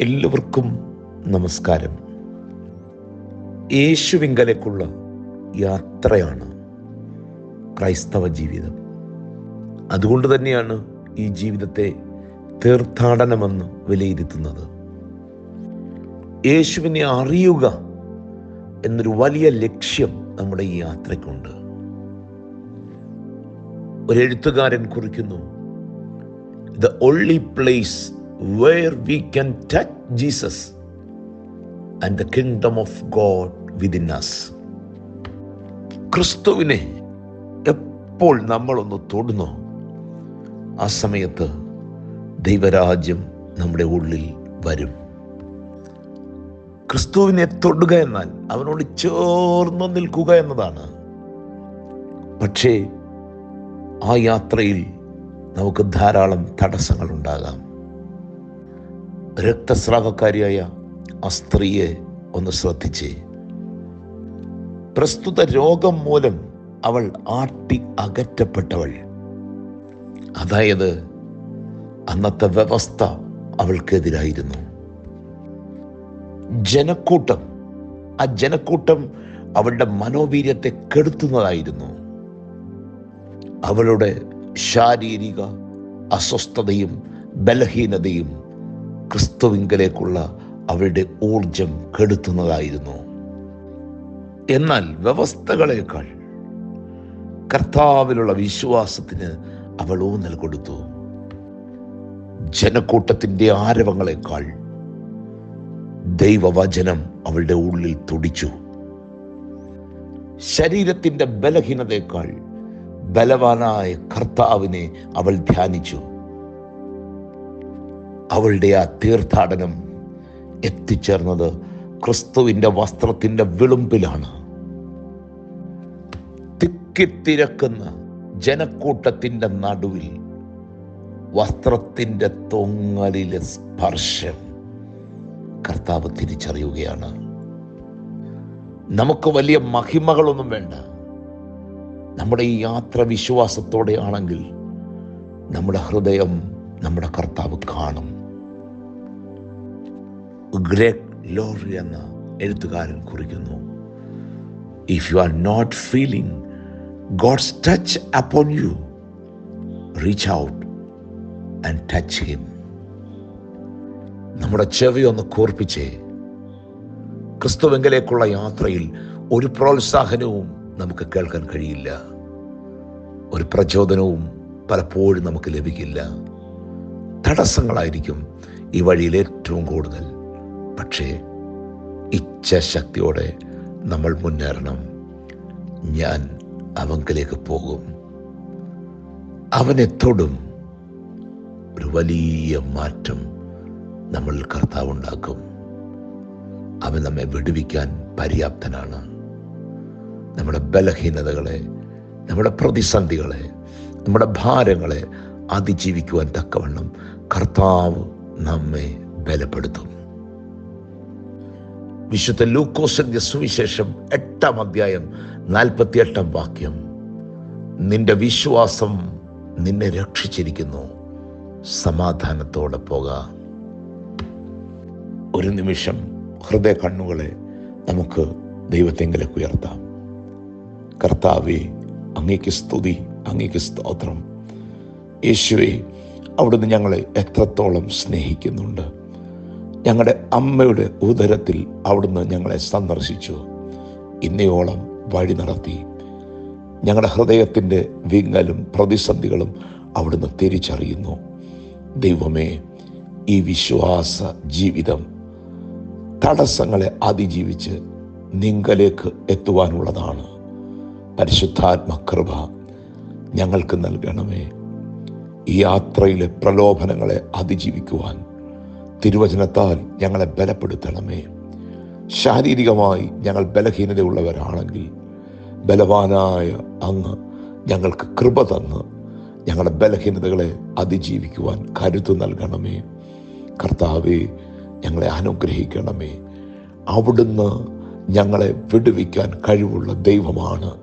എല്ലാവർക്കും നമസ്കാരം. യേശുവിങ്കലേക്കുള്ള യാത്രയാണ് ക്രൈസ്തവ ജീവിതം. അതുകൊണ്ട് തന്നെയാണ് ഈ ജീവിതത്തെ തീർത്ഥാടനമെന്ന് വിലയിരുത്തുന്നത്. യേശുവിനെ അറിയുക എന്നൊരു വലിയ ലക്ഷ്യം നമ്മുടെ ഈ യാത്രയ്ക്കുണ്ട്. ഒരു എഴുത്തുകാരൻ കുറിക്കുന്നു the only place where we can touch Jesus and the kingdom of God within us ക്രിസ്തുവിനെ എപ്പോൾ നമ്മളൊന്ന് തൊടുന്നോ ആ സമയത്ത് ദൈവരാജ്യം നമ്മുടെ ഉള്ളിൽ വരും. ക്രിസ്തുവിനെ തൊടുക എന്നാൽ അവനോട് ചേർന്ന് നിൽക്കുക എന്നതാണ്. പക്ഷേ ആ യാത്രയിൽ നമുക്ക് ധാരാളം തടസ്സങ്ങൾ ഉണ്ടാകാം രക്തസ്രാവക്കാരിയായ ആ സ്ത്രീയെ ഒന്ന് ശ്രദ്ധിച്ചേ. പ്രസ്തുത രോഗം മൂലം അവൾ ആട്ടി അകറ്റപ്പെട്ടവൾ. അതായത് അന്നത്തെ വ്യവസ്ഥ അവൾക്കെതിരായിരുന്നു. ജനക്കൂട്ടം ആ ജനക്കൂട്ടം അവളുടെ മനോവീര്യത്തെ കെടുത്തുന്നതായിരുന്നു. അവളുടെ ശാരീരിക അസ്വസ്ഥതയും ബലഹീനതയും ക്രിസ്തുവിങ്കലേക്കുള്ള അവരുടെ ഊർജം കെടുത്തുന്നതായിരുന്നു. എന്നാൽ വ്യവസ്ഥകളേക്കാൾ കർത്താവിലുള്ള വിശ്വാസത്തിന് അവൾ ഊന്നൽ കൊടുത്തു. ജനക്കൂട്ടത്തിന്റെ ആരവങ്ങളെക്കാൾ ദൈവവചനം അവളുടെ ഉള്ളിൽ തുടിച്ചു. ശരീരത്തിന്റെ ബലഹീനതയേക്കാൾ ബലവാനായ കർത്താവിനെ അവൾ ധ്യാനിച്ചു. അവളുടെ ആ തീർത്ഥാടനം എത്തിച്ചേർന്നത് ക്രിസ്തുവിന്റെ വസ്ത്രത്തിന്റെ വിളുമ്പിലാണ്. തിക്കിത്തിരക്കുന്ന ജനക്കൂട്ടത്തിന്റെ നടുവിൽ വസ്ത്രത്തിന്റെ തൊങ്ങലിലെ സ്പർശം കർത്താവ് തിരിച്ചറിയുകയാണ്. നമുക്ക് വലിയ മഹിമകളൊന്നും വേണ്ട. നമ്മുടെ ഈ യാത്ര വിശ്വാസത്തോടെയാണെങ്കിൽ നമ്മുടെ ഹൃദയം നമ്മുടെ കർത്താവ് കാണും. ഗ്രേഗ് ലോറി എന്ന എഴുത്തുകാരൻ കുറിക്കുന്നു. If you are not feeling God's touch upon you reach out and touch him നമ്മുടെ ചെവി ഒന്ന് കൂർപ്പിച്ചേ. ക്രിസ്തുവെങ്കിലേക്കുള്ള യാത്രയിൽ ഒരു പ്രോത്സാഹനവും നമുക്ക് കേൾക്കാൻ കഴിയില്ല. ഒരു പ്രചോദനവും പലപ്പോഴും നമുക്ക് ലഭിക്കില്ല. തടസ്സങ്ങളായിരിക്കും ഈ വഴിയിൽ ഏറ്റവും കൂടുതൽ. പക്ഷേ ഇച്ഛാശക്തിയോടെ നമ്മൾ മുന്നേറണം. ഞാൻ അവങ്കിലേക്ക് പോകും. അവനെ ഒരു വലിയ മാറ്റം നമ്മൾ കർത്താവ് ഉണ്ടാക്കും അവൻ നമ്മെ വിടുവിക്കാൻ പര്യാപ്തനാണ്. നമ്മുടെ ബലഹീനതകളെ നമ്മുടെ പ്രതിസന്ധികളെ നമ്മുടെ ഭാരങ്ങളെ അതിജീവിക്കുവാൻ തക്കവണ്ണം കർത്താവ് നമ്മെ ബലപ്പെടുത്തും. വിശുദ്ധ ലൂക്കോസിന്റെ സുവിശേഷം എട്ടാം അധ്യായം നാൽപ്പത്തി എട്ടാം വാക്യം. നിന്റെ വിശ്വാസം നിന്നെ രക്ഷിച്ചിരിക്കുന്നു. സമാധാനത്തോടെ പോക. ഒരു നിമിഷം ഹൃദയ കണ്ണുകളെ നമുക്ക് ദൈവത്തെങ്കിലേക്ക് ഉയർത്താം. കർത്താവെ അങ്ങേക്ക് സ്തുതി അങ്ങേക്ക് സ്തോത്രം. യേശുവെ അവിടുന്ന് ഞങ്ങളെ എത്രത്തോളം സ്നേഹിക്കുന്നുണ്ട്. ഞങ്ങളുടെ അമ്മയുടെ ഉദരത്തിൽ അവിടുന്ന് ഞങ്ങളെ സന്ദർശിച്ചു. ഇന്നയോളം വഴി നടത്തി. ഞങ്ങളുടെ ഹൃദയത്തിന്റെ വിങ്ങലും പ്രതിസന്ധികളും അവിടുന്ന് തിരിച്ചറിയുന്നു. ദൈവമേ ഈ വിശ്വാസ ജീവിതം തടസ്സങ്ങളെ അതിജീവിച്ച് നിങ്കലേക്ക് എത്തുവാനുള്ളതാണ്. പരിശുദ്ധാത്മകൃപ ഞങ്ങൾക്ക് നൽകണമേ. ഈ യാത്രയിലെ പ്രലോഭനങ്ങളെ അതിജീവിക്കുവാൻ തിരുവചനത്താൽ ഞങ്ങളെ ബലപ്പെടുത്തണമേ. ശാരീരികമായി ഞങ്ങൾ ബലഹീനതയുള്ളവരാണെങ്കിൽ ബലവാനായ അങ്ങ് ഞങ്ങൾക്ക് കൃപ തന്ന് ഞങ്ങളുടെ ബലഹീനതകളെ അതിജീവിക്കുവാൻ കരുത്തു നൽകണമേ. കർത്താവെ ഞങ്ങളെ അനുഗ്രഹിക്കണമേ. അവിടുന്ന് ഞങ്ങളെ വിടുവിക്കാൻ കഴിവുള്ള ദൈവമാണ്.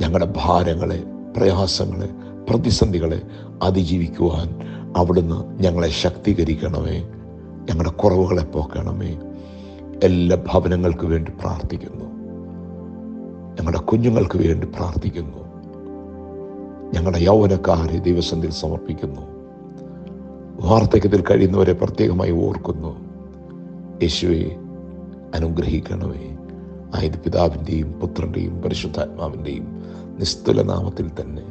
ഞങ്ങളുടെ ഭാരങ്ങളെ പ്രയാസങ്ങളെ പ്രതിസന്ധികളെ അതിജീവിക്കുവാൻ അവിടുന്ന് ഞങ്ങളെ ശക്തീകരിക്കണമേ. ഞങ്ങളുടെ കുറവുകളെ പോക്കണമേ. എല്ലാ ഭവനങ്ങൾക്ക് വേണ്ടി പ്രാർത്ഥിക്കുന്നു. ഞങ്ങളുടെ കുഞ്ഞുങ്ങൾക്ക് വേണ്ടി പ്രാർത്ഥിക്കുന്നു. ഞങ്ങളുടെ യൗവനക്കാരെ ദിവസത്തിൽ സമർപ്പിക്കുന്നു. വാർദ്ധക്യത്തിൽ കഴിയുന്നവരെ പ്രത്യേകമായി ഓർക്കുന്നു. യേശുവെ അനുഗ്രഹിക്കണമേ. ആയത് പിതാവിന്റെയും പുത്രന്റെയും പരിശുദ്ധാത്മാവിന്റെയും നിസ്തുല നാമത്തിൽ തന്നെ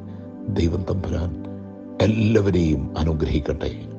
ദൈവം തമ്പുരാൻ എല്ലാവരെയും അനുഗ്രഹിക്കട്ടെ.